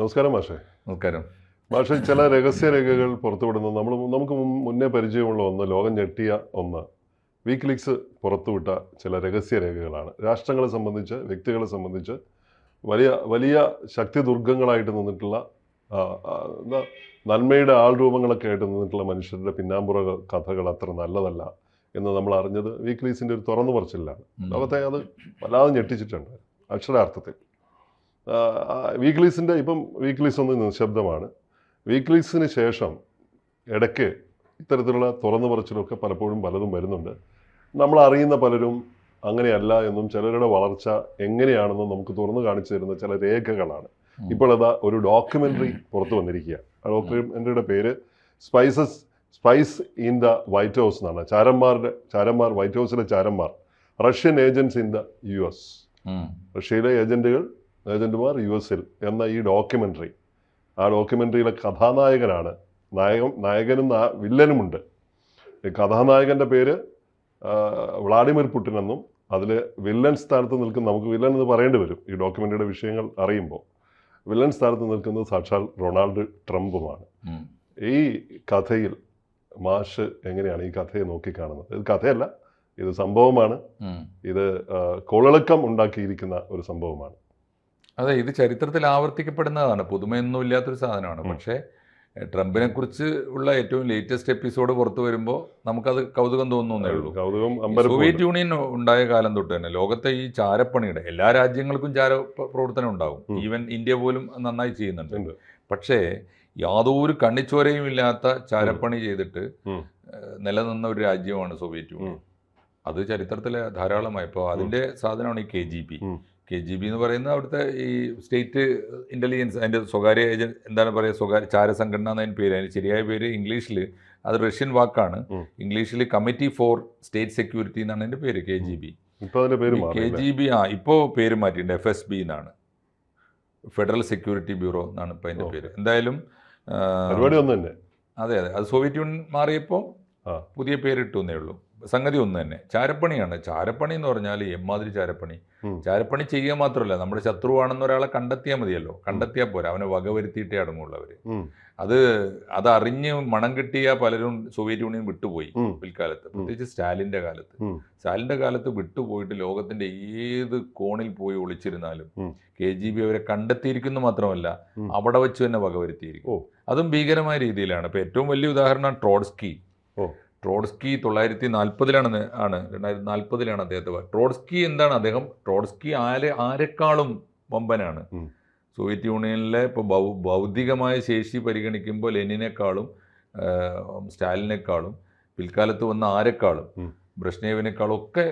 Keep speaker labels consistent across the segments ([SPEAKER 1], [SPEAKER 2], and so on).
[SPEAKER 1] നമസ്കാരം മാഷേ.
[SPEAKER 2] നമസ്കാരം.
[SPEAKER 1] മാഷെ ചില രഹസ്യരേഖകൾ പുറത്തുവിടുന്നത് നമ്മൾ നമുക്ക് മുന്നേ പരിചയമുള്ള ഒന്ന് ലോകം ഞെട്ടിയ ഒന്ന്. വീക്ക്ലിക്സ് പുറത്തുവിട്ട ചില രഹസ്യരേഖകളാണ് രാഷ്ട്രങ്ങളെ സംബന്ധിച്ച് വ്യക്തികളെ സംബന്ധിച്ച് വലിയ വലിയ ശക്തി ദുർഗങ്ങളായിട്ട് നിന്നിട്ടുള്ള നന്മയുടെ ആൾ നന്മയുടെ ആൾരൂപങ്ങളൊക്കെ ആയിട്ട് നിന്നിട്ടുള്ള മനുഷ്യരുടെ പിന്നാമ്പുറ കഥകൾ അത്ര നല്ലതല്ല എന്ന് നമ്മൾ അറിഞ്ഞത് വീക്ക്ലീസിന്റെ ഒരു തുറന്നു പറച്ചിലാണ് ലോകത്തെ അത് വല്ലാതെ ഞെട്ടിച്ചിട്ടുണ്ട് അക്ഷരാർത്ഥത്തിൽ. വീക്ക്ലീസിന്റെ ഇപ്പം വീക്ക്ലീസ് ഒന്ന് നിശബ്ദമാണ്. വീക്ക്ലീസിന് ശേഷം ഇടയ്ക്ക് ഇത്തരത്തിലുള്ള തുറന്നു പറച്ചിലൊക്കെ പലപ്പോഴും പലതും വരുന്നുണ്ട്. നമ്മൾ അറിയുന്ന പലരും അങ്ങനെയല്ല എന്നും ചിലരുടെ വളർച്ച എങ്ങനെയാണെന്നും നമുക്ക് തുറന്നു കാണിച്ചു തരുന്ന ചില രേഖകളാണ്.
[SPEAKER 2] ഇപ്പോഴതാ
[SPEAKER 1] ഇപ്പോൾ അതാ ഒരു ഡോക്യുമെന്ററി പുറത്തു വന്നിരിക്കുക. ആ ഡോക്യുമെന്ററിയുടെ പേര് spices spice in the white house എന്നാണ്. ചാരന്മാരുടെ ചാരന്മാർ വൈറ്റ് ഹൗസിലെ ചാരന്മാർ. Russian agents in the U S. റഷ്യയിലെ ഏജന്റുകൾ ഏജന്റുമാർ യു എസിൽ എന്ന ഈ ഡോക്യുമെന്ററി ആ ഡോക്യുമെന്ററിയിലെ കഥാനായകനാണ്. നായകൻ നായകനും വില്ലനുമുണ്ട്. ഈ കഥാനായകന്റെ പേര് വ്ളാഡിമിർ പുടിൻ എന്നും അതിൽ വില്ലൻ സ്ഥാനത്ത് നിൽക്കുന്ന നമുക്ക് വില്ലൻ എന്ന് പറയേണ്ടി വരും ഈ ഡോക്യുമെന്ററിയുടെ വിഷയങ്ങൾ അറിയുമ്പോൾ. വില്ലൻ സ്ഥാനത്ത് നിൽക്കുന്നത് സാക്ഷാൽ റൊണാൾഡ് ട്രംപുമാണ്. ഈ കഥയിൽ മാഷ് എങ്ങനെയാണ് ഈ കഥയെ നോക്കിക്കാണുന്നത്? ഇത് കഥയല്ല ഇത് സംഭവമാണ്. ഇത് കൊളളക്കം ഉണ്ടാക്കിയിരിക്കുന്ന ഒരു സംഭവമാണ്.
[SPEAKER 2] അതെ ഇത് ചരിത്രത്തിൽ ആവർത്തിക്കപ്പെടുന്നതാണ്. പുതുമയൊന്നും ഇല്ലാത്തൊരു സാധനമാണ്. പക്ഷെ ട്രംപിനെ കുറിച്ച് ഉള്ള ഏറ്റവും ലേറ്റസ്റ്റ് എപ്പിസോഡ് പുറത്തു വരുമ്പോൾ നമുക്കത് കൗതുകം തോന്നുന്നേ ഉള്ളൂ.
[SPEAKER 1] കൗതുകം
[SPEAKER 2] സോവിയറ്റ് യൂണിയൻ ഉണ്ടായ കാലം തൊട്ട് തന്നെ ലോകത്തെ ഈ ചാരപ്പണിയുടെ എല്ലാ രാജ്യങ്ങൾക്കും ചാര പ്രവർത്തനം ഉണ്ടാവും. ഈവൻ ഇന്ത്യ പോലും നന്നായി ചെയ്യുന്നുണ്ട്. പക്ഷേ യാതൊരു കണ്ണിച്ചോരയും ഇല്ലാത്ത ചാരപ്പണി ചെയ്തിട്ട് നിലനിന്ന ഒരു രാജ്യമാണ് സോവിയറ്റ് യൂണിയൻ. അത് ചരിത്രത്തിലെ ധാരാളമായി. ഇപ്പോൾ അതിന്റെ സാധനമാണ് ഈ K G B. K G B എന്ന് പറയുന്ന അവിടുത്തെ ഈ സ്റ്റേറ്റ് ഇന്റലിജൻസ് അതിന്റെ സ്വകാര്യ ഏജൻ എന്താണ് പറയുക സ്വകാര്യ ചാരസംഘടന എന്നതിന് പേര് അതിന് ശരിയായ പേര് ഇംഗ്ലീഷിൽ അത് റഷ്യൻ വാക്കാണ്. ഇംഗ്ലീഷിൽ കമ്മിറ്റി ഫോർ സ്റ്റേറ്റ് സെക്യൂരിറ്റി എന്നാണ് അതിന്റെ പേര് K G B. K G B ആ ഇപ്പോൾ പേര് മാറ്റിയിട്ടുണ്ട് എഫ് എസ് ബി എന്നാണ്. ഫെഡറൽ സെക്യൂരിറ്റി ബ്യൂറോ എന്നാണ് ഇപ്പോൾ
[SPEAKER 1] അതിന്റെ
[SPEAKER 2] പേര്. എന്തായാലും അതെ അതെ. അത് സോവിയറ്റ് യൂണിയൻ മാറിയപ്പോൾ. പുതിയ പേരിട്ടു എന്നേ ഉള്ളൂ. സംഗതി ഒന്ന് തന്നെ. ചാരപ്പണിയാണ്. ചാരപ്പണി എന്ന് പറഞ്ഞാൽ എമ്മാതിരി ചാരപ്പണി. ചാരപ്പണി ചെയ്യുക മാത്രമല്ല നമ്മുടെ ശത്രുവാണെന്ന് ഒരാളെ കണ്ടെത്തിയാൽ മതിയല്ലോ. കണ്ടെത്തിയാൽ പോരാ. അവനെ വകവരുത്തിയിട്ടേ അടങ്ങുള്ളൂ അവർ അത് അതറിഞ്ഞ് മണം കിട്ടിയ പലരും സോവിയറ്റ് യൂണിയൻ വിട്ടുപോയി. പിൽക്കാലത്ത്. പ്രത്യേകിച്ച് സ്റ്റാലിന്റെ കാലത്ത്. സ്റ്റാലിന്റെ കാലത്ത് വിട്ടുപോയിട്ട് ലോകത്തിന്റെ ഏത് കോണിൽ പോയി ഒളിച്ചിരുന്നാലും. കെ ജി ബി അവരെ കണ്ടെത്തിയിരിക്കുന്നു മാത്രമല്ല. അവിടെ വെച്ച് തന്നെ വകവരുത്തിയിരിക്കും. അതും ഭീകരമായ രീതിയിലാണ്. ഇപ്പൊ ഏറ്റവും വലിയ ഉദാഹരണം ട്രോഡ്സ്കി. ട്രോഡ്സ്കി തൊള്ളായിരത്തി നാൽപ്പതിലാണ് ആണ്. രണ്ടായിരത്തി നാൽപ്പതിലാണ് അദ്ദേഹത്തെ ട്രോഡ്സ്കി എന്താണ് അദ്ദേഹം? ട്രോഡ്സ്കി ആരെ ആരെക്കാളും വമ്പനാണ്. സോവിയറ്റ് യൂണിയനിലെ ഇപ്പോൾ ഭൗ ഭൗതികമായ ശേഷി പരിഗണിക്കുമ്പോൾ ലെനിനേക്കാളും സ്റ്റാലിനേക്കാളും പിൽക്കാലത്ത് വന്ന ആരെക്കാളും. ബ്രഷ്നേവിനേക്കാളും ഒക്കെ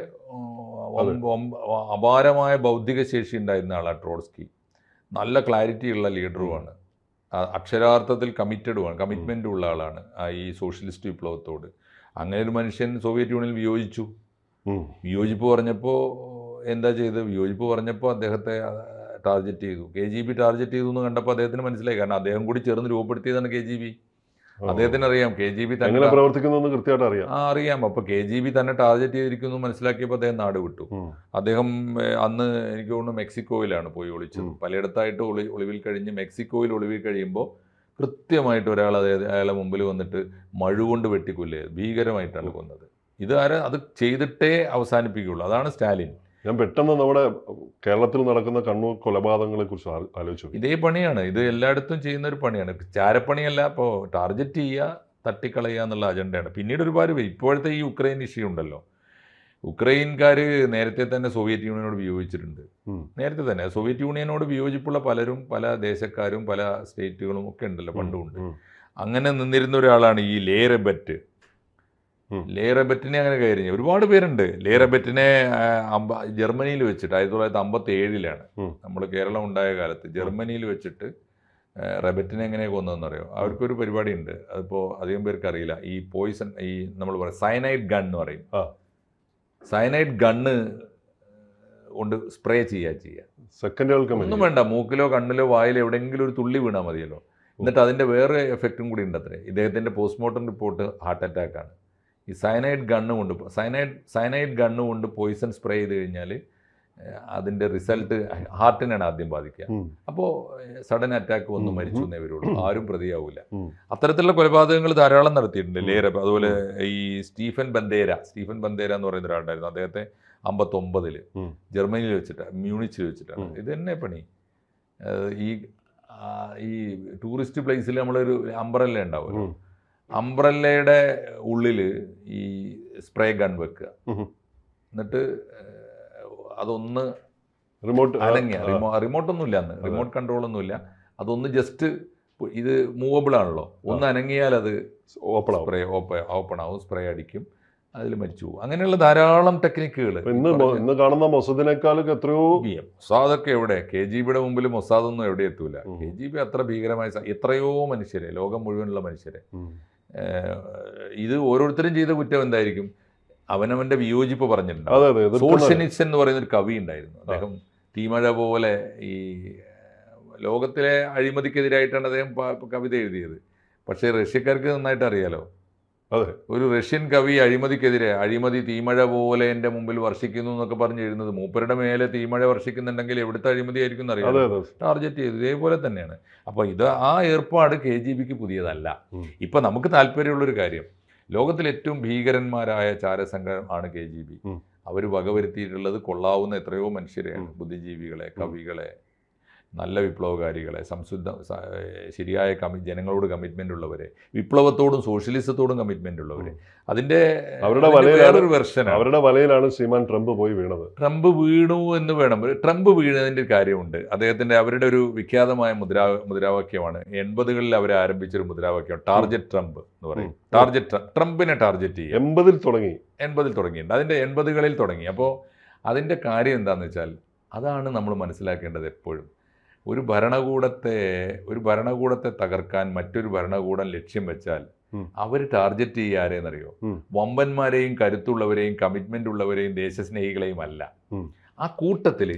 [SPEAKER 2] അപാരമായ ഭൗതിക ശേഷി ഉണ്ടായിരുന്ന ആളാണ് ട്രോഡ്സ്കി നല്ല ക്ലാരിറ്റി ഉള്ള ലീഡറുമാണ് അക്ഷരാർത്ഥത്തിൽ കമ്മിറ്റഡുമാണ് കമ്മിറ്റ്മെന്റ് ഉള്ള ആളാണ്. ഈ സോഷ്യലിസ്റ്റ് വിപ്ലവത്തോട്. അങ്ങനെ ഒരു മനുഷ്യൻ സോവിയറ്റ് യൂണിയനിൽ വിയോജിച്ചു. വിയോജിപ്പ് പറഞ്ഞപ്പോൾ എന്താ ചെയ്ത് വിയോജിപ്പ് പറഞ്ഞപ്പോൾ അദ്ദേഹത്തെ ടാർഗറ്റ് ചെയ്തു. കെ ജി ബി ടാർഗറ്റ് ചെയ്തു എന്ന് കണ്ടപ്പോൾ അദ്ദേഹത്തിന് മനസ്സിലായി. കാരണം അദ്ദേഹം കൂടി ചേർന്ന് രൂപപ്പെടുത്തിയതാണ് കെ ജി ബി. അദ്ദേഹത്തിന് അറിയാം. കെ ജി ബി തന്നെ
[SPEAKER 1] പ്രവർത്തിക്കുന്നു കൃത്യമായിട്ട് അറിയാം.
[SPEAKER 2] ആ അറിയാം. അപ്പോൾ കെ ജി ബി തന്നെ ടാർഗറ്റ് ചെയ്തിരിക്കുന്നു മനസ്സിലാക്കിയപ്പോൾ അദ്ദേഹം നാട് വിട്ടു. അദ്ദേഹം അന്ന് എനിക്ക് തോന്നുന്നു മെക്സിക്കോയിലാണ് പോയി ഒളിച്ചത്. പലയിടത്തായിട്ട് ഒളി ഒളിവിൽ കഴിഞ്ഞ് മെക്സിക്കോയിൽ ഒളിവിൽ കഴിയുമ്പോൾ കൃത്യമായിട്ട് ഒരാൾ അതായത് അയാളെ മുമ്പിൽ വന്നിട്ട് മഴുകൊണ്ട് വെട്ടിക്കൊല്ലേ ഭീകരമായിട്ടാണ് കൊന്നത്. ഇത് ആരെ? അത് ചെയ്തിട്ടേ അവസാനിപ്പിക്കുകയുള്ളൂ. അതാണ് സ്റ്റാലിൻ.
[SPEAKER 1] ഞാൻ പെട്ടെന്ന് നമ്മുടെ കേരളത്തിൽ നടക്കുന്ന കണ്ണൂർ കൊലപാതകങ്ങളെ കുറിച്ച് ആലോചിച്ചു
[SPEAKER 2] ഇതേ പണിയാണ്. ഇത് എല്ലായിടത്തും ചെയ്യുന്ന ഒരു പണിയാണ്. ചാരപ്പണിയല്ല ഇപ്പോൾ ടാർജറ്റ് ചെയ്യുക തട്ടിക്കളയുക എന്നുള്ള അജണ്ടയാണ്. പിന്നീട് ഒരുപാട് ഇപ്പോഴത്തെ ഈ ഉക്രൈൻ ഇഷ്യൂ ഉണ്ടല്ലോ. ഉക്രൈൻകാർ നേരത്തെ തന്നെ സോവിയറ്റ് യൂണിയനോട് വിയോജിച്ചിട്ടുണ്ട്. നേരത്തെ തന്നെ. സോവിയറ്റ് യൂണിയനോട് വിയോജിപ്പുള്ള പലരും പല ദേശക്കാരും പല സ്റ്റേറ്റുകളും ഒക്കെ ഉണ്ടല്ലോ പണ്ടുമുണ്ട്. അങ്ങനെ നിന്നിരുന്ന ഒരാളാണ് ഈ ലേ റെബറ്റ്
[SPEAKER 1] ഉം.
[SPEAKER 2] ലേ റെബറ്റിനെ അങ്ങനെ കയറി ഒരുപാട് പേരുണ്ട്. ലേറബറ്റിനെ അമ്പ ജർമ്മനിയിൽ വെച്ചിട്ട് ആയിരത്തി തൊള്ളായിരത്തി അമ്പത്തി ഏഴിലാണ് നമ്മൾ കേരളം ഉണ്ടായ കാലത്ത് ജർമ്മനിയിൽ വെച്ചിട്ട് റബറ്റിനെ എങ്ങനെ കൊന്നതെന്നറിയോ? അവർക്കൊരു പരിപാടി ഉണ്ട് അതിപ്പോൾ അധികം പേർക്ക് അറിയില്ല. ഈ പോയിസൺ ഈ നമ്മൾ പറയും സയനൈഡ് ഗൺ എന്ന് പറയും. സയനൈഡ് ഗണ്ണ് കൊണ്ട് സ്പ്രേ ചെയ്യുക ചെയ്യുക
[SPEAKER 1] സെക്കൻഡുകൾക്ക്
[SPEAKER 2] ഒന്നും വേണ്ട മൂക്കിലോ കണ്ണിലോ വായിലോ എവിടെയെങ്കിലും ഒരു തുള്ളി വീണാൽ മതിയല്ലോ. എന്നിട്ട് അതിന്റെ വേറെ എഫക്റ്റും കൂടി ഉണ്ട് അത്രേ. ഇദ്ദേഹത്തിന്റെ പോസ്റ്റ്മോർട്ടം റിപ്പോർട്ട് ഹാർട്ട് അറ്റാക്കാണ് ഈ സയനൈഡ് ഗണ്ണ് കൊണ്ട് സയനൈഡ് സയനൈഡ് ഗണ്ണ് കൊണ്ട് പോയിസൺ സ്പ്രേ ചെയ്ത് കഴിഞ്ഞാൽ ഏഹ് അതിന്റെ റിസൾട്ട് ഹാർട്ടിനാണ് ആദ്യം ബാധിക്കുക.
[SPEAKER 1] അപ്പോ
[SPEAKER 2] അപ്പോൾ സഡൻ അറ്റാക്ക് വന്ന് മരിച്ചു എന്നേ വരുള്ളൂ. ആരും പ്രതിയാവില്ല അത്തരത്തിലുള്ള കൊലപാതകങ്ങൾ ധാരാളം നടത്തിയിട്ടുണ്ട്. ലേറെ അതുപോലെ ഈ സ്റ്റീഫൻ ബന്ദേര സ്റ്റീഫൻ ബന്ദേര എന്ന് പറയുന്ന ഒരാളുണ്ടായിരുന്നു. അദ്ദേഹത്തെ അമ്പത്തൊമ്പതിൽ
[SPEAKER 1] ഉം.
[SPEAKER 2] ജർമ്മനിയിൽ വെച്ചിട്ടാണ് മ്യൂണിച്ചിൽ വെച്ചിട്ടാണ്. ഇത് തന്നെ പണി. ഈ ഈ ടൂറിസ്റ്റ് പ്ലേസിൽ നമ്മളൊരു അംബ്രല്ല ഉണ്ടാവുമല്ലോ.
[SPEAKER 1] ഉം.
[SPEAKER 2] അംബ്രല്ലയുടെ ഉള്ളിൽ ഈ സ്പ്രേ ഗൺ വെക്കുക. എന്നിട്ട് അതൊന്ന്
[SPEAKER 1] റിമോട്ട്
[SPEAKER 2] അനങ്ങിയ റിമോ റിമോട്ട് ഒന്നും ഇല്ല അന്ന്. റിമോട്ട് കൺട്രോൾ ഒന്നും ഇല്ല അതൊന്ന് ജസ്റ്റ് ഇത് മൂവബിൾ ആണല്ലോ. ഒന്ന് അനങ്ങിയാൽ അത്
[SPEAKER 1] ഓപ്പൺ
[SPEAKER 2] സ്പ്രേ ഓപ്പൺ ആവും. സ്പ്രേ അടിക്കും. അതിൽ മരിച്ചു പോകും അങ്ങനെയുള്ള ധാരാളം ടെക്നിക്കുകൾ
[SPEAKER 1] ഇന്ന് ഇന്ന് കാണുന്ന മൊസദിനേക്കാളൊക്കെ എത്രയോ
[SPEAKER 2] മൊസാദൊക്കെ എവിടെ? കെ ജി ബിയുടെ മുമ്പിൽ മൊസാദൊന്നും എവിടെ എത്തൂല. കെ ജി ബി അത്ര ഭീകരമായ എത്രയോ മനുഷ്യരെ ലോകം മുഴുവനുള്ള മനുഷ്യരെ. ഇത് ഓരോരുത്തരും ചെയ്ത കുറ്റം എന്തായിരിക്കും? അവനവന്റെ വിയോജിപ്പ് പറഞ്ഞിട്ടുണ്ട്. സോഷ്യനിസ്റ്റ് എന്ന് പറയുന്ന ഒരു കവി ഉണ്ടായിരുന്നു. അദ്ദേഹം തീമഴ പോലെ ഈ ലോകത്തിലെ അഴിമതിക്കെതിരായിട്ടാണ് അദ്ദേഹം കവിത എഴുതിയത്. പക്ഷേ റഷ്യക്കാർക്ക് നന്നായിട്ട് അറിയാലോ?
[SPEAKER 1] അതെ.
[SPEAKER 2] ഒരു റഷ്യൻ കവി അഴിമതിക്കെതിരെ അഴിമതി തീമഴ പോലെ എന്റെ മുമ്പിൽ വർഷിക്കുന്നു എന്നൊക്കെ പറഞ്ഞ് എഴുതുന്നത് മൂപ്പരുടെ മേലെ തീമഴ വർഷിക്കുന്നുണ്ടെങ്കിൽ എവിടുത്തെ അഴിമതി ആയിരിക്കും എന്നറിയാം ടാർഗറ്റ് ചെയ്തു. ഇതേപോലെ തന്നെയാണ്. അപ്പോൾ ഇത് ആ ഏർപ്പാട് കെ ജി ബിക്ക് പുതിയതല്ല. ഇപ്പം നമുക്ക് താല്പര്യമുള്ളൊരു കാര്യം ലോകത്തിൽ ഏറ്റവും ഭീകരന്മാരായ ചാരസംഘം ആണ് കെ ജി ബി. അവർ വകവരുത്തിയിട്ടുള്ളത് കൊള്ളാവുന്ന എത്രയോ മനുഷ്യരെയാണ് ബുദ്ധിജീവികളെ കവികളെ നല്ല വിപ്ലവകാരികളെ സംശുദ്ധ ശരിയായ കമി ജനങ്ങളോട് കമ്മിറ്റ്മെന്റ് ഉള്ളവരെ വിപ്ലവത്തോടും സോഷ്യലിസത്തോടും കമ്മിറ്റ്മെന്റ് ഉള്ളവരെ. അതിന്റെ
[SPEAKER 1] അവരുടെ
[SPEAKER 2] വേറൊരു വെർഷനാണ്
[SPEAKER 1] അവരുടെ വലയിലാണ് ശ്രീമാൻ ട്രംപ് പോയി വീണത്.
[SPEAKER 2] ട്രംപ് വീണു എന്ന് വേണം. ട്രംപ് വീണതിന്റെ കാര്യമുണ്ട്. അദ്ദേഹത്തിന്റെ അവരുടെ ഒരു വിഖ്യാതമായ മുദ്രാ മുദ്രാവാക്യമാണ്. എൺപതുകളിൽ അവർ ആരംഭിച്ചൊരു മുദ്രാവാക്യം ടാർജറ്റ് ട്രംപ് എന്ന് പറയും. ടാർജറ്റ് ട്രംപിനെ ടാർജറ്റ് ചെയ്യും
[SPEAKER 1] എൺപതിൽ തുടങ്ങി.
[SPEAKER 2] എൺപതിൽ തുടങ്ങിയിട്ടുണ്ട്. അതിന്റെ എൺപതുകളിൽ തുടങ്ങി. അപ്പോൾ അതിന്റെ കാര്യം എന്താണെന്ന് വെച്ചാൽ അതാണ് നമ്മൾ മനസ്സിലാക്കേണ്ടത് എപ്പോഴും. ഒരു ഭരണകൂടത്തെ ഒരു ഭരണകൂടത്തെ തകർക്കാൻ മറ്റൊരു ഭരണകൂടം ലക്ഷ്യം വെച്ചാൽ. അവർ ടാർഗറ്റ് ചെയ്യുക ആരെന്നറിയോ വമ്പന്മാരെയും കരുത്തുള്ളവരെയും കമ്മിറ്റ്മെന്റ് ഉള്ളവരെയും ദേശസ്നേഹികളെയും അല്ല. ആ കൂട്ടത്തിൽ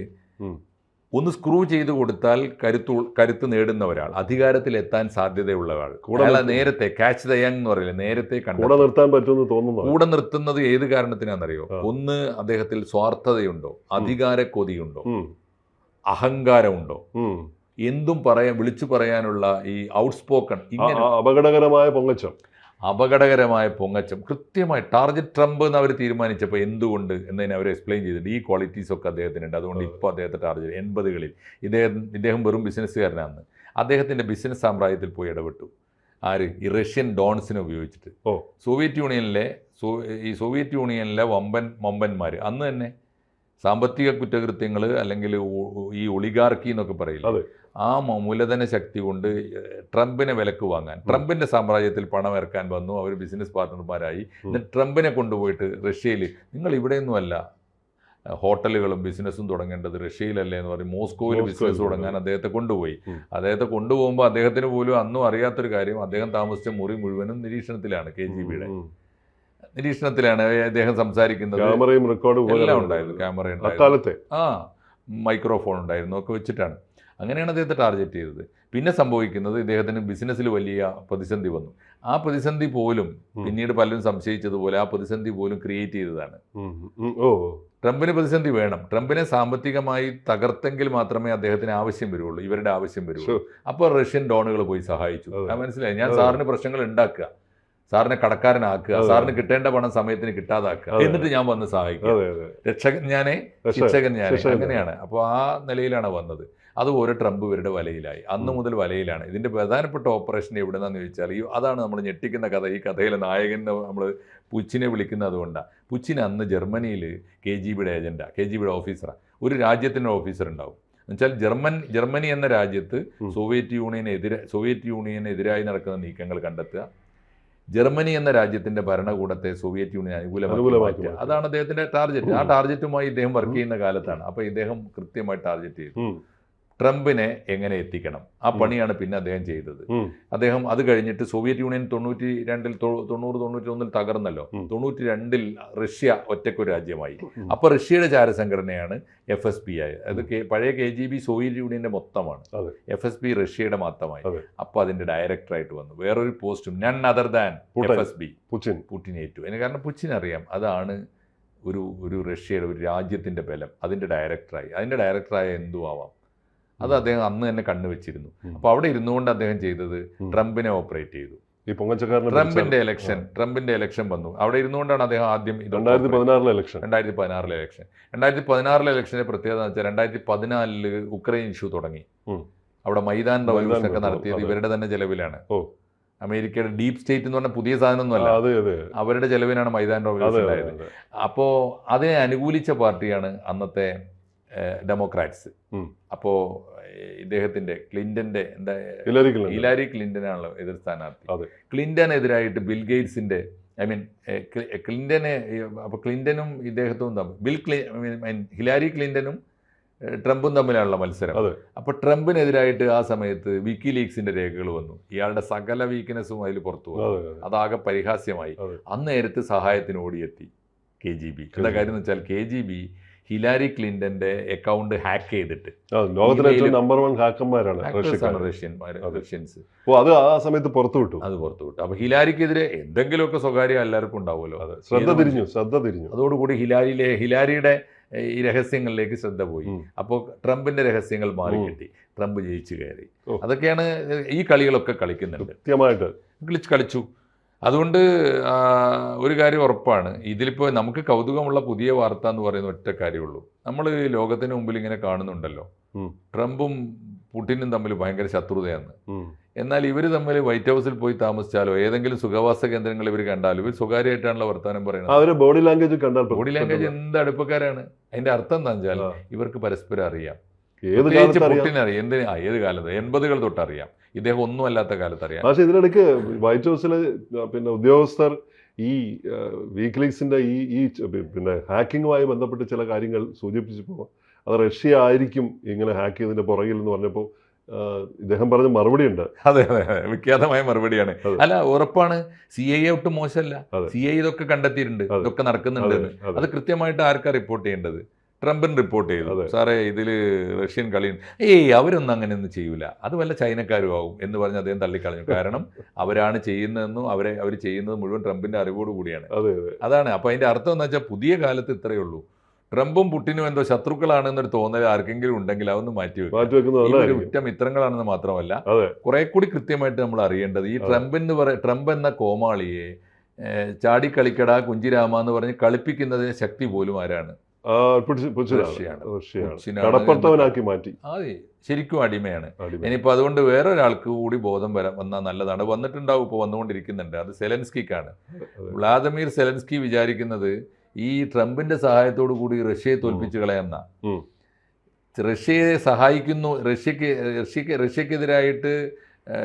[SPEAKER 2] ഒന്ന് സ്ക്രൂ ചെയ്ത് കൊടുത്താൽ കരുത്തു കരുത്ത് നേടുന്ന ഒരാൾ അധികാരത്തിൽ എത്താൻ സാധ്യതയുള്ള ആൾ
[SPEAKER 1] കൂടെ
[SPEAKER 2] നേരത്തെ കാച്ച് ദ യങ് എന്ന് പറയില്ല? നേരത്തെ
[SPEAKER 1] കൂടെ നിർത്താൻ പറ്റുമെന്ന് തോന്നുന്നു
[SPEAKER 2] കൂടെ നിർത്തുന്നത് ഏത് കാരണത്തിനാണെന്നറിയോ ഒന്ന് അദ്ദേഹത്തിൽ സ്വാർത്ഥതയുണ്ടോ? അധികാര കൊതിയുണ്ടോ. അഹങ്കാരമുണ്ടോ? എന്തും പറയാൻ വിളിച്ചു പറയാനുള്ള ഈ ഔട്ട്സ്പോക്കൺ ഇങ്ങനെ
[SPEAKER 1] അപകടകരമായ പൊങ്ങച്ചം.
[SPEAKER 2] അപകടകരമായ പൊങ്ങച്ചം. കൃത്യമായി ടാർജറ്റ് ട്രംപ് എന്ന് അവർ തീരുമാനിച്ചപ്പോൾ എന്തുകൊണ്ട് എന്നതിനെ അവർ എക്സ്പ്ലെയിൻ ചെയ്തിട്ട് ഈ ക്വാളിറ്റീസ് ഒക്കെ അദ്ദേഹത്തിനുണ്ട്. അതുകൊണ്ട് ഇപ്പോൾ അദ്ദേഹത്തെ ടാർജറ്റ് എൺപതുകളിൽ. ഇദ്ദേഹം ഇദ്ദേഹം വെറും ബിസിനസ്സുകാരനാണ് അദ്ദേഹത്തിന്റെ ബിസിനസ് സാമ്രാജ്യത്തിൽ പോയി ഇടപെട്ടു. ആര്? ഈ റഷ്യൻ ഡോൺസിനെ ഉപയോഗിച്ചിട്ട്.
[SPEAKER 1] ഓ.
[SPEAKER 2] സോവിയറ്റ് യൂണിയനിലെ സോ ഈ സോവിയറ്റ് യൂണിയനിലെ വമ്പൻ വമ്പന്മാർ അന്ന് തന്നെ സാമ്പത്തിക കുറ്റകൃത്യങ്ങൾ അല്ലെങ്കിൽ ഈ ഒളിഗാർക്കി എന്നൊക്കെ പറയില്ല? ആ മൂലധന ശക്തി കൊണ്ട് ട്രംപിനെ വിലക്ക് വാങ്ങാൻ ട്രംപിന്റെ സാമ്രാജ്യത്തിൽ പണം ഇറക്കാൻ വന്നു അവർ ബിസിനസ് പാർട്ട്ണർമാരായി ട്രംപിനെ കൊണ്ടുപോയിട്ട് റഷ്യയിൽ നിങ്ങൾ ഇവിടെയൊന്നുമല്ല ഹോട്ടലുകളും ബിസിനസ്സും തുടങ്ങേണ്ടത് റഷ്യയിലല്ലേ എന്ന് പറയും മോസ്കോയിൽ ബിസിനസ് തുടങ്ങാൻ അദ്ദേഹത്തെ കൊണ്ടുപോയി. അദ്ദേഹത്തെ കൊണ്ടുപോകുമ്പോൾ അദ്ദേഹത്തിന് പോലും അന്നും അറിയാത്തൊരു കാര്യം അദ്ദേഹം താമസിച്ച മുറി മുഴുവനും നിരീക്ഷണത്തിലാണ് കെ ജി ബിയുടെ. നിരീക്ഷണത്തിലാണ് അദ്ദേഹം സംസാരിക്കുന്നത്.
[SPEAKER 1] ക്യാമറയും റെക്കോർഡും
[SPEAKER 2] എല്ലാം ഉണ്ടായിരുന്നു ക്യാമറ ഉണ്ടായിരുന്നു. ആ മൈക്രോഫോൺ ഉണ്ടായിരുന്നു ഒക്കെ വെച്ചിട്ടാണ്. അങ്ങനെയാണ് അദ്ദേഹത്തെ ടാർഗറ്റ് ചെയ്തത്. പിന്നെ സംഭവിക്കുന്നത് ഇദ്ദേഹത്തിന് ബിസിനസ്സിൽ വലിയ പ്രതിസന്ധി വന്നു. ആ പ്രതിസന്ധി പോലും പിന്നീട് പലരും സംശയിച്ചതുപോലെ ആ പ്രതിസന്ധി പോലും ക്രിയേറ്റ് ചെയ്തതാണ്.
[SPEAKER 1] ഓ.
[SPEAKER 2] ട്രംപിന് പ്രതിസന്ധി വേണം. ട്രംപിനെ സാമ്പത്തികമായി തകർത്തെങ്കിൽ മാത്രമേ അദ്ദേഹത്തിന് ആവശ്യം വരുള്ളൂ ഇവരുടെ ആവശ്യം വരുള്ളൂ. അപ്പോൾ റഷ്യൻ ഡോണുകൾ പോയി സഹായിച്ചു. ഞാൻ മനസ്സിലായി? ഞാൻ സാറിന് പ്രശ്നങ്ങൾ ഉണ്ടാക്കുക. സാറിനെ കടക്കാരനാക്കുക. സാറിന് കിട്ടേണ്ട പണം സമയത്തിന് കിട്ടാതാക്കുക. എന്നിട്ട് ഞാൻ വന്ന് സഹായിക്കുക
[SPEAKER 1] അതെ
[SPEAKER 2] രക്ഷകൻ ഞാനേ
[SPEAKER 1] രക്ഷകൻ.
[SPEAKER 2] ശിക്ഷകൻ ഞാൻ
[SPEAKER 1] ശിക്ഷകൻ.
[SPEAKER 2] അങ്ങനെയാണ്. അപ്പോൾ ആ നിലയിലാണ് വന്നത്. അത് ഓരോ ട്രംപ് ഇവരുടെ വലയിലായി. അന്ന് മുതൽ വലയിലാണ്. ഇതിന്റെ പ്രധാനപ്പെട്ട ഓപ്പറേഷൻ എവിടെന്നാന്ന് ചോദിച്ചാൽ ഈ അതാണ് നമ്മൾ ഞെട്ടിക്കുന്ന കഥ. ഈ കഥയിലെ നായകൻ നമ്മൾ പുച്ചിനെ വിളിക്കുന്നത് അതുകൊണ്ടാണ് പുച്ചിൻ അന്ന് ജർമ്മനിയിൽ കെ ജി ബിയുടെ ഏജന്റാണ് കെ ജി ബിയുടെ ഓഫീസറാണ് ഒരു രാജ്യത്തിന്റെ ഓഫീസർ ഉണ്ടാവും. എന്നുവെച്ചാൽ ജർമ്മൻ ജർമ്മനി എന്ന രാജ്യത്ത് സോവിയറ്റ് യൂണിയനെതിരെ സോവിയറ്റ് യൂണിയനെതിരായി നടക്കുന്ന നീക്കങ്ങൾ കണ്ടെത്തുക. ജർമ്മനി എന്ന രാജ്യത്തിന്റെ ഭരണകൂടത്തെ സോവിയറ്റ് യൂണിയൻ അനുകൂലമാക്കി മാറ്റുക. അതാണ് അദ്ദേഹത്തിന്റെ ടാർഗറ്റ് ആ. ടാർഗറ്റുമായി ഇദ്ദേഹം വർക്ക് ചെയ്യുന്ന കാലത്താണ് അപ്പൊ ഇദ്ദേഹം കൃത്യമായി ടാർഗറ്റ് ചെയ്തു. ട്രംപിനെ എങ്ങനെ എത്തിക്കണം? ആ പണിയാണ് പിന്നെ അദ്ദേഹം ചെയ്തത്. അദ്ദേഹം അത് കഴിഞ്ഞിട്ട് സോവിയറ്റ് യൂണിയൻ തൊണ്ണൂറ്റി രണ്ടിൽ തൊണ്ണൂറ് തൊണ്ണൂറ്റി ഒന്നിൽ തകർന്നല്ലോ. തൊണ്ണൂറ്റി രണ്ടിൽ റഷ്യ ഒറ്റക്കൊരു രാജ്യമായി.
[SPEAKER 1] അപ്പൊ
[SPEAKER 2] അപ്പോൾ റഷ്യയുടെ ചാരസംഘടനയാണ് എഫ് എസ് പി ആയത് അത് പഴയ കെ ജി ബി സോവിയറ്റ് യൂണിയന്റെ മൊത്തമാണ്. എഫ് എസ് പി റഷ്യയുടെ മാത്രമായി.
[SPEAKER 1] അപ്പൊ
[SPEAKER 2] അപ്പോൾ അതിന്റെ ഡയറക്ടറായിട്ട് വന്നു. വേറൊരു പോസ്റ്റും none other than. F S B
[SPEAKER 1] പുച്ചിൻ
[SPEAKER 2] Putin ഏറ്റു. അതിന് കാരണം പുച്ചിൻ അറിയാം അതാണ് ഒരു ഒരു റഷ്യയുടെ ഒരു രാജ്യത്തിന്റെ ബലം. അതിന്റെ ഡയറക്ടറായി. അതിന്റെ ഡയറക്ടറായ എന്തു ആവാം അത് അദ്ദേഹം അന്ന് തന്നെ കണ്ണുവെച്ചിരുന്നു
[SPEAKER 1] അപ്പൊ
[SPEAKER 2] അപ്പോൾ അവിടെ ഇരുന്നുകൊണ്ട് അദ്ദേഹം ചെയ്തത്. ട്രംപിനെ ഓപ്പറേറ്റ് ചെയ്തു.
[SPEAKER 1] ഈ പൊങ്ങച്ചക്കാരനെ
[SPEAKER 2] ട്രംപിന്റെ ഇലക്ഷൻ ട്രംപിന്റെ ഇലക്ഷൻ വന്നു. അവിടെ ഇരുന്നുകൊണ്ടാണ് അദ്ദേഹം ആദ്യം
[SPEAKER 1] രണ്ടായിരത്തി പതിനാറിലെ ഇലക്ഷൻ
[SPEAKER 2] രണ്ടായിരത്തി പതിനാറിലെ ഇലക്ഷൻ രണ്ടായിരത്തി പതിനാറിലെ ഇലക്ഷന്റെ പ്രത്യേകത എന്ന് വെച്ചാൽ രണ്ടായിരത്തി പതിനാലിൽ ഉക്രൈൻ ഇഷ്യൂ തുടങ്ങി. അവിടെ മൈതാൻ റവല്യൂഷൻ ഒക്കെ നടത്തിയത് ഇവരുടെ തന്നെ ചെലവിലാണ്. അമേരിക്കയുടെ ഡീപ് സ്റ്റേറ്റ് എന്ന് പറഞ്ഞ പുതിയ സാധനമൊന്നുമല്ല അവരുടെ ചെലവിനാണ് മൈതാൻ റവല്യൂഷൻ ഉണ്ടായത്. അപ്പോൾ അതിനെ അനുകൂലിച്ച പാർട്ടിയാണ് അന്നത്തെ ഡെമോക്രാറ്റ്സ്. അപ്പോ ഇദ്ദേഹത്തിന്റെ ക്ലിന്റന്റെ എന്താ
[SPEAKER 1] ഹിലാരി ക്ലിന്റൺ
[SPEAKER 2] ആണല്ലോ ക്ലിന്റനാണല്ലോ എതിർ സ്ഥാനാർത്ഥി. ക്ലിന്റനെതിരായിട്ട് ബിൽ ഗേറ്റ്സിന്റെ ഐ മീൻ ക്ലിന്റനെ അപ്പൊ ക്ലിന്റനും ഇദ്ദേഹത്തും തമ്മിൽ ബിൽ ക്ലി മീൻ ഹിലാരി ക്ലിന്റനും ട്രംപും തമ്മിലാണല്ലോ മത്സരം.
[SPEAKER 1] അപ്പോൾ
[SPEAKER 2] അപ്പൊ ട്രംപിനെതിരായിട്ട് ആ സമയത്ത് വിക്കി ലീഗ്സിന്റെ രേഖകൾ വന്നു. ഇയാളുടെ സകല വീക്ക്നെസ്സും അതിൽ പുറത്തു വന്നു.
[SPEAKER 1] അതെ അതെ.
[SPEAKER 2] അതാകെ പരിഹാസ്യമായി.
[SPEAKER 1] അന്നേരത്ത്
[SPEAKER 2] അന്ന് നേരത്ത് സഹായത്തിന് ഓടിയെത്തി കെ ജി ബി. എന്താ കാര്യം എന്ന് വെച്ചാൽ കെ ജി ബി ഹിലാരി ക്ലിന്റന്റെ അക്കൗണ്ട് ഹാക്ക് ചെയ്തിട്ട്.
[SPEAKER 1] ലോകത്തിലെ നമ്പർ വൺ ഹാക്കന്മാരാണ്.
[SPEAKER 2] റഷ്യൻസ്.
[SPEAKER 1] ഓ അത് ആ സമയത്ത് പുറത്തു വിട്ടു
[SPEAKER 2] അത് പുറത്തു വിട്ടു അപ്പൊ ഹിലാരിക്കെതിരെ എന്തെങ്കിലുമൊക്കെ സ്വകാര്യം എല്ലാവർക്കും ഉണ്ടാവുമല്ലോ.
[SPEAKER 1] അതെ. ശ്രദ്ധ തിരിഞ്ഞു ശ്രദ്ധ തിരിഞ്ഞു.
[SPEAKER 2] അതോടുകൂടി ഹിലാരിയിലെ ഹിലാരിയുടെ ഈ രഹസ്യങ്ങളിലേക്ക് ശ്രദ്ധ പോയി. അപ്പോൾ ട്രംപിന്റെ രഹസ്യങ്ങൾ മാറി. കിട്ടി. ട്രംപ് ജയിച്ചു കയറി. അതൊക്കെയാണ് ഈ കളികളൊക്കെ കളിക്കുന്നുണ്ട്.
[SPEAKER 1] കൃത്യമായിട്ട്.
[SPEAKER 2] കളിച്ചു. അതുകൊണ്ട് ഒരു കാര്യം ഉറപ്പാണ്. ഇതിലിപ്പോൾ നമുക്ക് കൗതുകമുള്ള പുതിയ വാർത്ത എന്ന് പറയുന്ന ഒറ്റ കാര്യമുള്ളൂ. നമ്മൾ ലോകത്തിന് മുമ്പിൽ ഇങ്ങനെ കാണുന്നുണ്ടല്ലോ. ട്രംപും പുടിനും തമ്മിൽ ഭയങ്കര ശത്രുതയാണ്. എന്നാൽ ഇവർ തമ്മിൽ വൈറ്റ് ഹൗസിൽ പോയി താമസിച്ചാലോ ഏതെങ്കിലും സുഖവാസ കേന്ദ്രങ്ങൾ ഇവർ കണ്ടാലോ ഇവർ സ്വകാര്യമായിട്ടാണല്ലോ വർത്തമാനം പറയുന്നത്.
[SPEAKER 1] ബോഡി ലാംഗ്വേജ് കണ്ടാൽ
[SPEAKER 2] ബോഡി ലാംഗ്വേജ് എന്ത് അടുപ്പക്കാരാണ്? അതിന്റെ അർത്ഥം എന്താ വെച്ചാൽ ഇവർക്ക് പരസ്പരം അറിയാം.
[SPEAKER 1] ഏത്
[SPEAKER 2] എന്തിന്? ആ, ഏത് കാലത്ത്? എൺപതുകൾ തൊട്ട് അറിയാം ഇദ്ദേഹം ഒന്നും അല്ലാത്ത കാലത്ത് അറിയാം
[SPEAKER 1] പക്ഷെ ഇതിനിടയ്ക്ക് വൈറ്റ് ഹൗസിലെ പിന്നെ ഉദ്യോഗസ്ഥർ ഈ വീക്ക്ലീക്സിന്റെ ഈ ഈ പിന്നെ ഹാക്കിങ്ങുമായി ബന്ധപ്പെട്ട് ചില കാര്യങ്ങൾ സൂചിപ്പിച്ചപ്പോൾ അത് റഷ്യ ആയിരിക്കും ഇങ്ങനെ ഹാക്ക് ചെയ്തതിന്റെ പുറകിൽ എന്ന് പറഞ്ഞപ്പോൾ ഇദ്ദേഹം പറഞ്ഞ മറുപടി ഉണ്ട്
[SPEAKER 2] അതെ അതെ അതെ. വിഖ്യാതമായ മറുപടിയാണ്. അല്ല ഉറപ്പാണ് സി ഐ ഒട്ടും മോശമല്ല. സി ഐ ഇതൊക്കെ കണ്ടെത്തിയിട്ടുണ്ട്. ഇതൊക്കെ നടക്കുന്നുണ്ട്
[SPEAKER 1] അത്
[SPEAKER 2] കൃത്യമായിട്ട് ആർക്കാ റിപ്പോർട്ട് ചെയ്യേണ്ടത്? ട്രംപിന് റിപ്പോർട്ട് ചെയ്തു. സാറേ ഇതിൽ റഷ്യൻ കളി ഏയ് അവരൊന്നും അങ്ങനെയൊന്നും ചെയ്യൂല. അത് വല്ല ചൈനക്കാരും ആവും എന്ന് പറഞ്ഞ് അദ്ദേഹം തള്ളിക്കളഞ്ഞു. കാരണം അവരാണ് ചെയ്യുന്നതെന്നും അവരെ അവർ ചെയ്യുന്നത് മുഴുവൻ ട്രംപിന്റെ അറിവോട് കൂടിയാണ്.
[SPEAKER 1] അതെ അതെ.
[SPEAKER 2] അതാണ്. അപ്പോൾ അതിന്റെ അർത്ഥം എന്ന് വെച്ചാൽ പുതിയ കാലത്ത് ഇത്രയേ ഉള്ളൂ. ട്രംപും പുട്ടിനും എന്തോ ശത്രുക്കളാണെന്നൊരു തോന്നൽ ആർക്കെങ്കിലും ഉണ്ടെങ്കിൽ അതൊന്ന് മാറ്റി
[SPEAKER 1] നല്ലതായിരിക്കും
[SPEAKER 2] ഉറ്റ മിത്രങ്ങളാണെന്ന് മാത്രമല്ല കുറെ കൂടി കൃത്യമായിട്ട് നമ്മൾ അറിയേണ്ടത് ഈ ട്രംപ് എന്ന് പറ ട്രംപ് എന്ന കോമാളിയെ ചാടിക്കളിക്കട കുഞ്ചിരാമ എന്ന് പറഞ്ഞ് കളിപ്പിക്കുന്നതിന് ശക്തി പോലും ആരാണ്?
[SPEAKER 1] കടപ്പുറത്തവനാക്കി മാറ്റി.
[SPEAKER 2] അതെ ശരിക്കും അടിമയാണ്.
[SPEAKER 1] അടിമ.
[SPEAKER 2] ഇനിയിപ്പോൾ അതുകൊണ്ട് വേറൊരാൾക്ക് കൂടി ബോധം വരാൻ വന്നാൽ നല്ലതാണ്. വന്നിട്ടുണ്ടാവും ഇപ്പോൾ വന്നുകൊണ്ടിരിക്കുന്നുണ്ട്. അത് സെലൻസ്കിക്കാണ്. വ്ളാദിമീർ സെലൻസ്കി വിചാരിക്കുന്നത് ഈ ട്രംപിന്റെ സഹായത്തോടു കൂടി റഷ്യയെ തോൽപ്പിച്ചു കളയാമെന്ന.
[SPEAKER 1] ഉം.
[SPEAKER 2] റഷ്യയെ സഹായിക്കുന്നു റഷ്യക്ക് റഷ്യക്ക് റഷ്യക്കെതിരായിട്ട്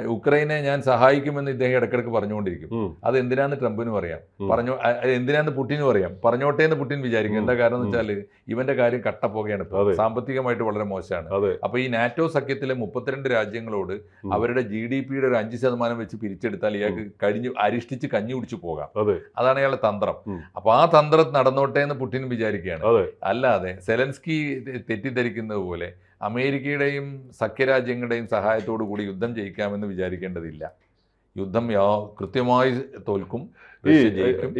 [SPEAKER 2] ഉക്രൈനെ ഞാൻ സഹായിക്കുമെന്ന് ഇദ്ദേഹം ഇടക്കിടക്ക് പറഞ്ഞുകൊണ്ടിരിക്കും. അത് എന്തിനാന്ന് ട്രംപിനും അറിയാം. പറഞ്ഞു എന്തിനാന്ന് പുട്ടിനും അറിയാം. പറഞ്ഞോട്ടെ എന്ന് പുട്ടിൻ വിചാരിക്കും. എന്താ കാരണം എന്ന്. വെച്ചാൽ ഇവന്റെ കാര്യം കട്ടപ്പോകയാണ് സാമ്പത്തികമായിട്ട് വളരെ മോശമാണ്. അപ്പൊ ഈ നാറ്റോ സഖ്യത്തിലെ മുപ്പത്തിരണ്ട് രാജ്യങ്ങളോട് അവരുടെ ജി ഡി പിയുടെ ഒരു അഞ്ച് ശതമാനം വെച്ച് പിരിച്ചെടുത്താൽ ഇയാൾക്ക് കഴിഞ്ഞു അരിഷ്ടിച്ച് കഞ്ഞി കുടിച്ചു പോകാം. അതാണ് ഇയാളെ തന്ത്രം. അപ്പൊ ആ തന്ത്രം നടന്നോട്ടെ എന്ന് പുടിൻ വിചാരിക്കുകയാണ് അല്ലാതെ സെലൻസ്കി തെറ്റിദ്ധരിക്കുന്നത് പോലെ അമേരിക്കയുടെയും സഖ്യരാജ്യങ്ങളുടെയും സഹായത്തോടു കൂടി യുദ്ധം ജയിക്കാമെന്ന് വിചാരിക്കേണ്ടതില്ല. യുദ്ധം കൃത്യമായി തോൽക്കും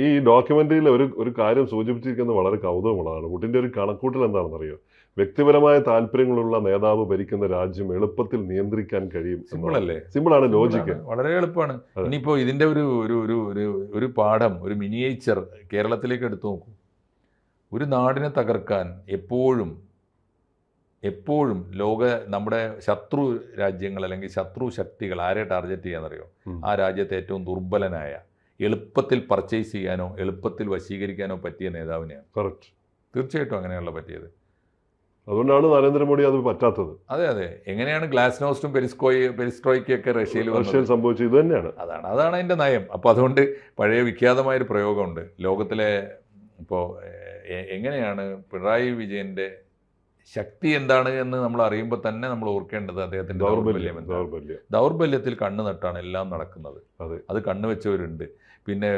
[SPEAKER 1] ഈ ഡോക്യുമെന്ററിയിൽ ഒരു ഒരു കാര്യം സൂചിപ്പിച്ചിരിക്കുന്നത് വളരെ കൗതുകമുള്ളതാണ്. പുട്ടിന്റെ ഒരു കണക്കൂട്ടൽ എന്താണെന്നറിയോ? വ്യക്തിപരമായ താല്പര്യങ്ങളുള്ള നേതാവ് ഭരിക്കുന്ന രാജ്യം എളുപ്പത്തിൽ നിയന്ത്രിക്കാൻ കഴിയും
[SPEAKER 2] സിമ്പിൾ അല്ലേ?
[SPEAKER 1] സിമ്പിൾ ആണ് ലോജിക്ക്
[SPEAKER 2] വളരെ എളുപ്പമാണ്. ഇനിയിപ്പോ ഇതിന്റെ ഒരു ഒരു ഒരു ഒരു ഒരു പാഠം ഒരു മിനിയേച്ചർ കേരളത്തിലേക്ക് എടുത്തു നോക്കൂ. ഒരു നാടിനെ തകർക്കാൻ എപ്പോഴും എപ്പോഴും ലോക നമ്മുടെ ശത്രു രാജ്യങ്ങൾ അല്ലെങ്കിൽ ശത്രു ശക്തികൾ ആരെ ടാർഗറ്റ് ചെയ്യാന്നറിയോ. ആ രാജ്യത്തെ ഏറ്റവും ദുർബലനായ എളുപ്പത്തിൽ പർച്ചേസ് ചെയ്യാനോ എളുപ്പത്തിൽ വശീകരിക്കാനോ പറ്റിയ നേതാവിനെയാണ്.
[SPEAKER 1] കറക്റ്റ്
[SPEAKER 2] തീർച്ചയായിട്ടും അങ്ങനെയുള്ള പറ്റിയത്.
[SPEAKER 1] അതുകൊണ്ടാണ് നരേന്ദ്രമോദി അത് പറ്റാത്തത്.
[SPEAKER 2] അതെ അതെ. എങ്ങനെയാണ് ഗ്ലാസ് നോസ്റ്റും പെരിസ്കോയി പെരിസ്ട്രോയ്ക്കൊക്കെ റഷ്യയിൽ
[SPEAKER 1] റഷ്യയിൽ സംഭവിച്ചത് ഇത് തന്നെയാണ്.
[SPEAKER 2] അതാണ് അതാണ് അതിന്റെ നയം. അപ്പോൾ അതുകൊണ്ട് പഴയ വിഖ്യാതമായൊരു പ്രയോഗമുണ്ട്. ലോകത്തിലെ ഇപ്പോൾ എങ്ങനെയാണ് പിണറായി വിജയന്റെ ശക്തി എന്താണ് എന്ന് നമ്മൾ അറിയുമ്പോൾ തന്നെ നമ്മൾ ഓർക്കേണ്ടത് അദ്ദേഹത്തിന്റെ ദൗർബല്യം
[SPEAKER 1] ദൗർബല്യം
[SPEAKER 2] ദൗർബല്യത്തിൽ കണ്ണു നട്ടാണ് എല്ലാം നടക്കുന്നത്.
[SPEAKER 1] അത്.
[SPEAKER 2] കണ്ണു വെച്ചവരുണ്ട്. പിന്നെ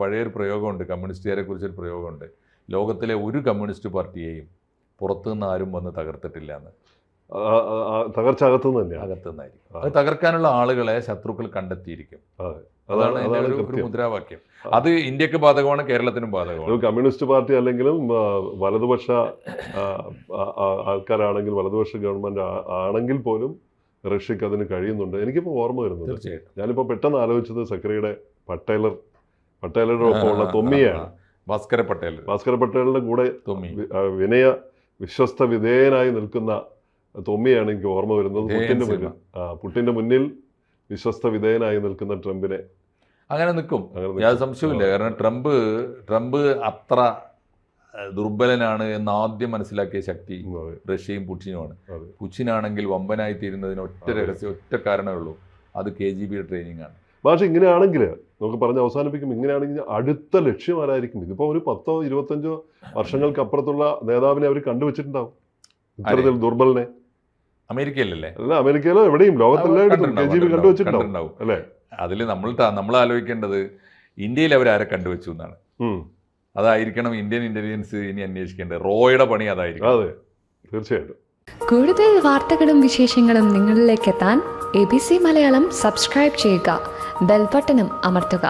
[SPEAKER 2] പഴയൊരു പ്രയോഗമുണ്ട് കമ്മ്യൂണിസ്റ്റുകാരെ കുറിച്ചൊരു പ്രയോഗമുണ്ട്. ലോകത്തിലെ ഒരു കമ്മ്യൂണിസ്റ്റ് പാർട്ടിയെയും പുറത്തുനിന്ന് ആരും വന്ന് തകർത്തിട്ടില്ല എന്ന്.
[SPEAKER 1] തകർച്ച അകത്തുനിന്ന് തന്നെയാണ്
[SPEAKER 2] അകത്തു നിന്നായിരിക്കും അത് തകർക്കാനുള്ള ആളുകളെ ശത്രുക്കൾ കണ്ടെത്തിയിരിക്കും. അതാണ് ഒരു- മുദ്രാവാക്യം. അത് ഇന്ത്യയ്ക്ക് ബാധകമാണ് കേരളത്തിനും ബാധകമാണ്.
[SPEAKER 1] കമ്മ്യൂണിസ്റ്റ് പാർട്ടി അല്ലെങ്കിലും വലതുപക്ഷ ആൾക്കാരാണെങ്കിൽ വലതുപക്ഷ ഗവൺമെന്റ് ആണെങ്കിൽ പോലും റഷ്യക്ക് അതിന് കഴിയുന്നുണ്ട്. എനിക്കിപ്പോൾ ഓർമ്മ വരുന്നത്
[SPEAKER 2] തീർച്ചയായിട്ടും.
[SPEAKER 1] ഞാനിപ്പോൾ പെട്ടെന്ന് ആലോചിച്ചത് സക്രിയുടെ പട്ടേലർ പട്ടേലരുടെ ഒപ്പമുള്ള തൊമ്മിയാണ്.
[SPEAKER 2] ഭാസ്കര പട്ടേൽ
[SPEAKER 1] ഭാസ്കര പട്ടേലിന്റെ കൂടെ വിനയ വിശ്വസ്ത വിധേയനായി നിൽക്കുന്ന തൊമ്മിയാണ് എനിക്ക് ഓർമ്മ വരുന്നത് പുട്ടിന്റെ മുന്നിൽ. ആ പുട്ടിന്റെ മുന്നിൽ വിശ്വസ്ത വിധേയനായി നിൽക്കുന്ന ട്രംപിനെ.
[SPEAKER 2] അങ്ങനെ നിൽക്കും. യാതൊരു. സംശയമില്ല കാരണം ട്രംപ് ട്രംപ് അത്ര ദുർബലനാണ് എന്ന് ആദ്യം മനസ്സിലാക്കിയ ശക്തി റഷ്യയും പുച്ചിനുമാണ്. പുച്ചിനാണെങ്കിൽ വമ്പനായി തീരുന്നതിന് ഒറ്റ രഹസ്യം ഒറ്റ കാരണമേ ഉള്ളൂ. അത് കെ ജി ബി ട്രെയിനിങ് ആണ്
[SPEAKER 1] പക്ഷെ ഇങ്ങനെയാണെങ്കിൽ നമുക്ക് പറഞ്ഞ് അവസാനിപ്പിക്കും ഇങ്ങനെയാണെങ്കിൽ അടുത്ത ലക്ഷ്യം ആരായിരിക്കും? ഇതിപ്പോ ഒരു പത്തോ ഇരുപത്തഞ്ചോ വർഷങ്ങൾക്ക് അപ്പുറത്തുള്ള നേതാവിനെ അവർ കണ്ടുവച്ചിട്ടുണ്ടാവും. ഇത്തരത്തിൽ ദുർബലനെ.
[SPEAKER 2] അമേരിക്കയിലല്ലേ?
[SPEAKER 1] അല്ല അമേരിക്കയിലോ എവിടെയും? ലോകത്തെല്ലാം കെ ജി ബി കണ്ടുവച്ചിട്ടുണ്ടാവും അല്ലേ?
[SPEAKER 2] അതിൽ നമ്മൾ നമ്മൾ ആലോചിക്കേണ്ടത് ഇന്ത്യയിൽ അവർ ആരെ കണ്ടുവച്ചു എന്നാണ്. അതായിരിക്കണം ഇന്ത്യൻ ഇന്റലിജൻസ് ഇനി അന്വേഷിക്കേണ്ടത്. റോയുടെ പണി അതായിരിക്കും
[SPEAKER 1] അതെ തീർച്ചയായിട്ടും.
[SPEAKER 3] കൂടുതൽ വാർത്തകളും വിശേഷങ്ങളും നിങ്ങളിലേക്ക് എത്താൻ A B C Malayalam subscribe ചെയ്യുക. ബെൽബട്ടനും അമർത്തുക.